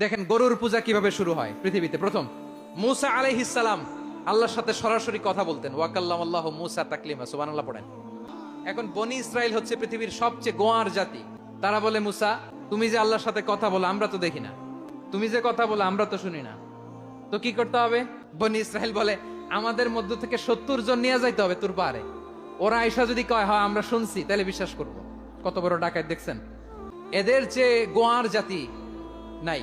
দেখেন গরুর পূজা কীভাবে শুরু হয় পৃথিবীতে। প্রথম, মুসা আলাইহিসসালাম আল্লাহর সাথে সরাসরি কথা বলতেন। ওয়াকাল্লাম আল্লাহ মুসা তাকলিমা, সুবহানাল্লাহ পড়েন। এখন বনি ইসরায়েল হচ্ছে পৃথিবীর সবচেয়ে গোয়ার জাতি। তারা বলে, মুসা, তুমি যে আল্লাহর সাথে কথা বলো, আমরা তো দেখি না। তুমি যে কথা বলো, আমরা তো শুনি না। তো কি করতে হবে? বনি ইসরায়েল বলে, আমাদের মধ্য থেকে সত্তর জন নিয়ে যাইতে হবে তোর পারে ওরা আইসা যদি কয়, হয়, আমরা শুনছি, তাহলে বিশ্বাস করব। কত বড় ডাকাত, দেখছেন? এদের যে গোয়ার জাতি নাই।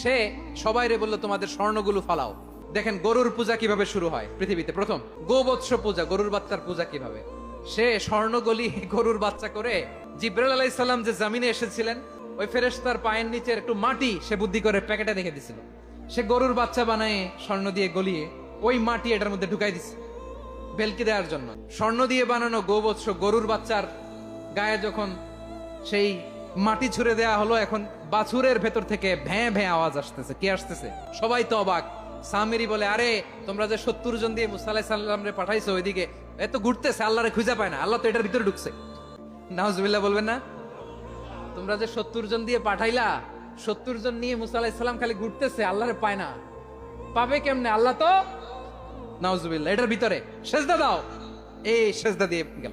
সে সবাইরে বলল, তোমাদের স্বর্ণগুলো ফালাও। দেখেন, গরুর পূজা কীভাবে শুরু হয় পৃথিবীতে? প্রথম, গোবৎস পূজা, গরুর বাচ্চার পূজা কীভাবে? সে স্বর্ণগলি গরুর বাচ্চা করে জিব্রাইল আলাইসাল্লাম যে জামিনে এসেছিলেন, ওই ফেরেশতার পায়ের নিচের একটু মাটি সে বুদ্ধি করে প্যাকেটে রেখে দিছিল। সে গরুর বাচ্চা বানায় স্বর্ণ দিয়ে গলিয়ে ওই মাটি এটার মধ্যে ঢুকাই দিছে, বেলকি দেওয়ার জন্য। স্বর্ণ দিয়ে বানানো গোবৎস গরুর বাচ্চার গায়ে যখন সেই মাটি ছুড়ে দেয়া হলো এখন বাছুরের ভেতর থেকে ভ্যাঁ ভ্যাঁ আওয়াজ আসতেছে। কে আসতেছে? সবাই তো অবাক। সামেরি বলে, আরে, তোমরা যে সত্তর জন দিয়ে মুসা আলাহি রে পাঠাইছো ওইদিকে এত ঘুরতেছে, আল্লাহরে খুঁজে পায় না। আল্লাহ তো এটার ভিতরে ঢুকছে। নাহজবিল্লাহ বলবেন না? তোমরা যে সত্তর জন দিয়ে পাঠাইলা, সত্তর জন নিয়ে মুসা আলাহি সাল্লাম খালি ঘুরতেছে, আল্লাহরে পায় না। পাবে কেমনে? আল্লাহ তো নাউজুবিল্লাহ, এটার ভিতরে। সেজদা দাও। এই সেজদা দিয়ে গেল।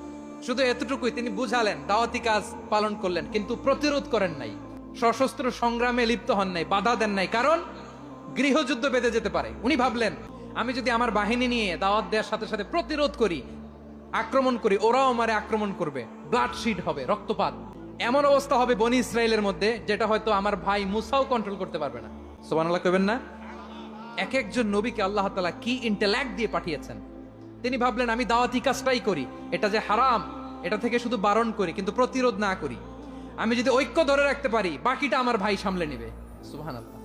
শুধু এতটুকুই তিনি বুঝালেন, দাওয়াতি কাজ পালন করলেন, কিন্তু প্রতিরোধ করেন নাই। সশস্ত্র সংগ্রামে লিপ্ত হন নাই, বাধা দেন নাই, কারণ গৃহযুদ্ধ বেঁধে যেতে পারে। উনি ভাবলেন, আমি যদি আমার বাহিনী নিয়ে দাওয়াত দেওয়ার সাথে সাথে প্রতিরোধ করি, আক্রমণ করি, ওরাও আমারে আক্রমণ করবে। ব্লাড শিট হবে, রক্তপাত। এমন অবস্থা হবে বনি ইসরায়েলের মধ্যে, যেটা হয়তো আমার ভাই মুসাও কন্ট্রোল করতে পারবে না। সোমান সোবানাল্লাহ কবেন না? এক একজন নবীকে আল্লাহ তালা কি ইন্টেল্যাক্ট দিয়ে পাঠিয়েছেন? তিনি ভাবলেন, আমি দাওয়াতি কাজটাই করি। এটা যে হারাম, এটা থেকে শুধু বারণ করি, কিন্তু প্রতিরোধ না করি। আমি যদি ঐক্য ধরে রাখতে পারি, বাকিটা আমার ভাই সামলে নেবে। সুবহানাল্লাহ।